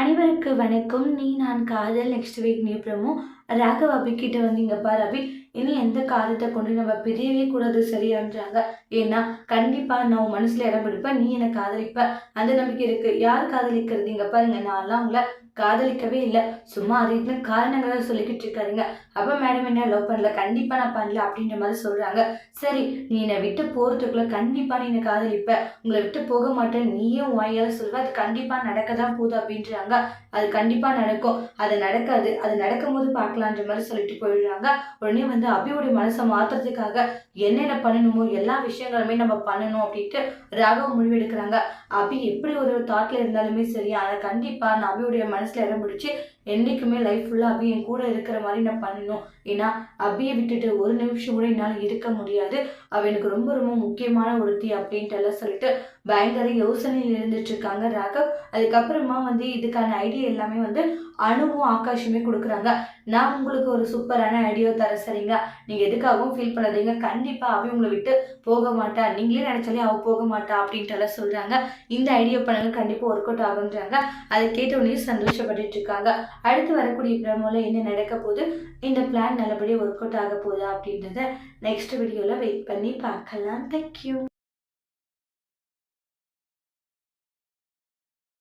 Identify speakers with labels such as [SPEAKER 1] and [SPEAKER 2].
[SPEAKER 1] அனைவருக்கு வணக்கம். நீ நான் காதல் next week new promo. Raghav Abhi கிட்ட வந்து இங்க பாரு அபி இனி எந்த காரியத்தை கொண்டு நம்ம பிரியவே கூடாது சரியான்றாங்க ஏன்னா கண்டிப்பா நான் உன் மனசுல இடம் பிடிப்பேன் நீ என்னை காதலிப்ப. அந்த நம்பிக்கை இருக்கு. யார் காதலிக்கிறது? இங்க பாருங்க நான்லாம் உங்களை காதலிக்கவே இல்லை. சும்மா அதுக்கு காரணங்களை சொல்லிக்கிட்டு இருக்காருங்க. அப்போ மேடம் என்ன லவ் பண்ணல கண்டிப்பா நான் பண்ணல அப்படின்ற மாதிரி சொல்றாங்க. சரி நீ என்னை விட்டு போறதுக்குள்ள கண்டிப்பா நீ என்னை காதலிப்ப. உங்களை விட்டு போக மாட்டேன். நீயும் வாயால் சொல்வ அது கண்டிப்பா நடக்க தான் போகுது அப்படின்றாங்க. அது கண்டிப்பா நடக்கும். அது நடக்காது. அது நடக்கும்போது பார்க்கலான்ற மாதிரி சொல்லிட்டு போயிடுறாங்க. உடனே வந்து அபியோடைய மனசை மாத்துறதுக்காக என்னென்ன பண்ணணுமோ எல்லா விஷயங்களுமே நம்ம பண்ணணும் அப்படின்ட்டு ராகவ் முடிவெடுக்கிறாங்க அபி எப்படி ஒரு தாட்ல இருந்தாலுமே சரி ஆனால் கண்டிப்பா நான் அபியோடைய மனசுல இடம் பிடிச்சி என்றைக்குமே லைஃப் ஃபுல்லாக அபி என் கூட இருக்கிற மாதிரி நான் பண்ணணும். ஏன்னா அபியை விட்டுட்டு ஒரு நிமிஷம் கூட என்னால் இருக்க முடியாது. அவ எனக்கு ரொம்ப ரொம்ப முக்கியமான ஒருத்தி அப்படின்ட்டு எல்லாம் சொல்லிட்டு பயங்கர யோசனையில் இருந்துட்டு இருக்காங்க ராகவ். அதுக்கப்புறமா வந்து இதுக்கான ஐடியா எல்லாமே வந்து அணுவும் ஆகாஷுமே கொடுக்குறாங்க. நான் நான் உங்களுக்கு ஒரு சூப்பரான ஐடியா தர சரிங்க. நீங்கள் எதுக்காகவும் ஃபீல் பண்ணாதீங்க. கண்டிப்பாக அபி உங்களை விட்டு போக மாட்டா. நீங்களே நினச்சாலே அவள் போக மாட்டா அப்படின்ட்டு எல்லாம் சொல்கிறாங்க இந்த ஐடியா பண்ணுங்க கண்டிப்பாக ஒர்க் அவுட் ஆகுன்றாங்க அதை கேட்ட உடனே சந்தோஷப்பட்டுட்டு இருக்காங்க. அடுத்து வரக்கூடிய பிரமோல என்ன நடக்க போகுது? இந்த பிளான் நல்லபடியாக ஒர்க் அவுட் ஆக போகுதா அப்படின்றத நெக்ஸ்ட் வீடியோவில் வெயிட் பண்ணி பார்க்கலாம். தேங்க்யூ